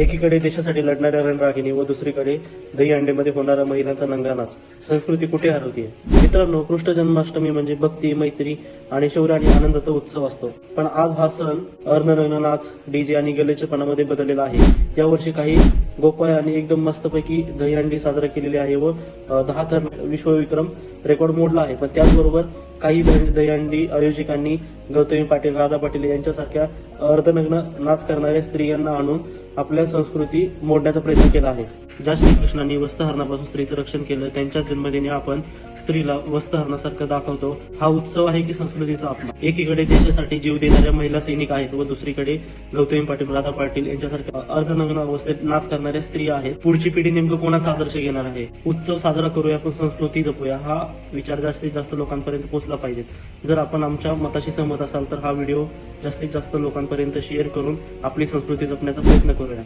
एकीकडे देशासाठी लढणाऱ्या रणरागिणी व दुसरीकडे दही अंडेमध्ये होणारा महिलांचा नंगानाच संस्कृती कुठे हरवतीये? मित्रांनो कृष्ण जन्माष्टमी म्हणजे भक्ती मैत्री आणि शौर्य आणि आनंदाचा उत्सव असतो. पण आज हा सण अर्णनग्न नाच डीजे आणि गलेचेपणामध्ये बदललेला आहे. यावर्षी काही गोपाळ आणि एकदम मस्तपैकी दहीहंडी साजरा केलेली आहे व दहा तर विश्वविक्रम रेकॉर्ड मोडला आहे. पण त्याचबरोबर काही दहीहंडी आयोजकांनी गौतमी पाटील राधा पाटील यांच्यासारख्या अर्धनग्न नाच करणाऱ्या स्त्रियांना आणून आपल्या संस्कृती मोडण्याचा प्रयत्न केला आहे. ज्या श्रीकृष्णांनी वस्त्रहरणापासून स्त्रीचं रक्षण केलं त्यांच्या जन्मदिनी आपण स्त्रीला वस्त्रहरणासारखं दाखवतो. हा उत्सव आहे की संस्कृतीचा आपला. एकीकडे देशासाठी जीव देणाऱ्या महिला सैनिक आहेत व दुसरीकडे गौतमी पाटील राधा पाटील यांच्यासारख्या अर्धनग्न अवस्थेत नाच करणाऱ्या स्त्रिया आहेत. पुढची पिढी नेमकं कोणाचा आदर्श घेणार आहे? उत्सव साजरा करूया पण संस्कृती जपूया. हा विचार जास्तीत जास्त लोकांपर्यंत पोहोचला पाहिजे. जर आपण आमच्या मताशी सहमत असाल तर हा व्हिडिओ जास्तीत जास्त लोकांपर्यंत शेअर करून आपली संस्कृती जपण्याचा प्रयत्न करूया.